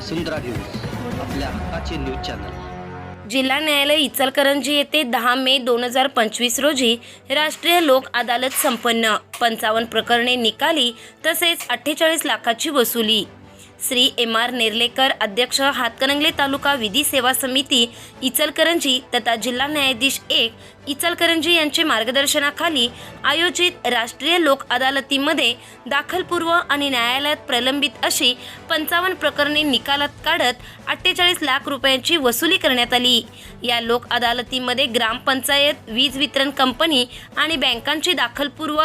वसुंधरा news आपल्या हक्काचे news channel. जिल्हा न्यायालय इचलकरंजी येथे दहा मे दोन हजार पंचवीस रोजी राष्ट्रीय लोक अदालत संपन्न. पंचावन्न प्रकरणे निकाली तसेच अठ्ठेचाळीस लाखाची वसुली. श्री एम आर नेर्लेकर अध्यक्ष हातकणंगले तालुका विधी सेवा समिती इचलकरंजी तथा जिल्हा न्यायाधीश एक इचलकरंजी यांचे मार्गदर्शनाखाली आयोजित राष्ट्रीय लोक अदालतीमध्ये दाखलपूर्व आणि न्यायालयात प्रलंबित अशी पंचावन्न प्रकरणे निकालात काढत अठ्ठेचाळीस लाख रुपयांची वसुली करण्यात आली. या लोक अदालतीमध्ये ग्रामपंचायत वीज वितरण कंपनी आणि बँकांची दाखलपूर्व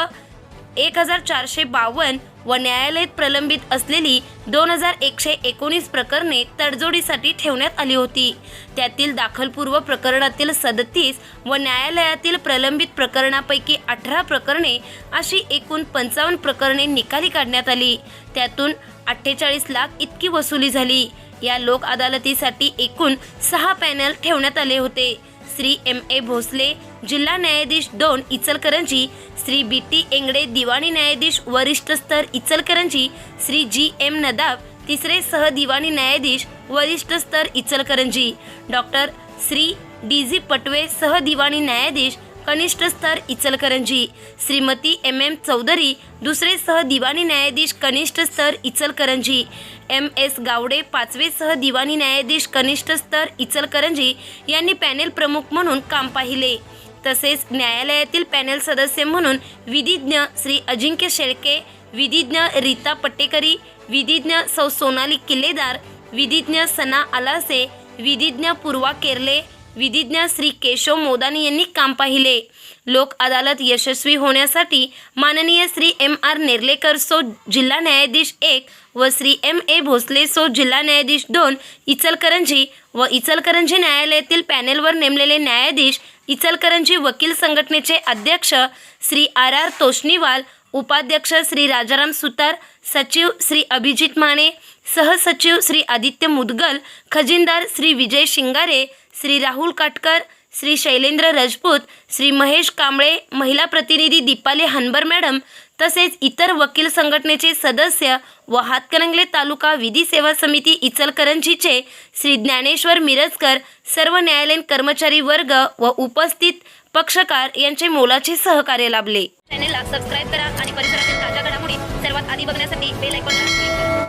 एक हजार चारशे बावन्न व न्यायालयात प्रलंबित असलेली दोन हजार एकशे एकोणीस प्रकरणे तडजोडीसाठी ठेवण्यात आली होती. त्यातील दाखलपूर्व प्रकरणातील सदतीस व न्यायालयातील प्रलंबित प्रकरणापैकी अठरा प्रकरणे अशी एकूण पंचावन्न प्रकरणे निकाली काढण्यात आली. त्यातून अठ्ठेचाळीस लाख इतकी वसुली झाली. या लोक अदालतीसाठी एकूण सहा पॅनल ठेवण्यात आले होते. श्री एम ए भोसले जिल्हा न्यायाधीश दोन इचलकरंजी श्री बी टी एंगडे दिवाणी न्यायाधीश वरिष्ठ स्तर इचलकरंजी श्री जी एम नदाब तिसरे सह दिवाणी न्यायाधीश वरिष्ठ स्तर Ichalkaranji. Doctor Shri D G Patwe सहदिवाणी न्यायाधीश कनिष्ठ स्तर इचलकरंजी. श्रीमती एम एम चौधरी दुसरे सह दिवाणी न्यायाधीश कनिष्ठ स्तर इचलकरंजी. एम एस गावडे पाचवे सह दिवाणी न्यायाधीश कनिष्ठ स्तर इचलकरंजी यांनी पॅनेल प्रमुख म्हणून काम पाहिले. तसेच न्यायालयातील पॅनेल सदस्य म्हणून विधिज्ञ श्री अजिंक्य शेळके विधिज्ञ रीता पट्टेकरी विधिज्ञ सौ सोनाली किल्लेदार विधिज्ञ सना आलासे विधिज्ञ पूर्वा केरले विधिज्ञ श्री केशव मोदानी यांनी काम पाहिले. लोक अदालत यशस्वी होण्यासाठी माननीय श्री एम आर नेर्लेकर सो जिल्हा न्यायाधीश एक व श्री एम ए भोसले सो जिल्हा न्यायाधीश दोन इचलकरंजी व इचलकरंजी न्यायालयातील पॅनेलवर नेमलेले न्यायाधीश इचलकरंजी वकील संघटनेचे अध्यक्ष श्री आर आर तोष्णीवाल उपाध्यक्ष श्री राजाराम सुतार सचिव श्री अभिजित माने सहसचिव श्री आदित्य मुदगल खजिनदार श्री विजय शिंगारे श्री राहुल काटकर श्री शैलेंद्र राजपूत श्री महेश कांबळे महिला प्रतिनिधी दीपाली हनबर मॅडम तसेच इतर वकील संघटनेचे सदस्य व हातकणंगले तालुका विधी सेवा समिती इचलकरंजीचे श्री ज्ञानेश्वर मिरजकर सर्व न्यायालयीन कर्मचारी वर्ग व उपस्थित पक्षकार यांचे मोलाचे सहकार्य लाभले. चॅनेलला सबस्क्राईब करा आणि परिसरातील ताज्या घडामोडी सर्वात आधी बघण्यासाठी बेल आयकॉनला क्लिक करा.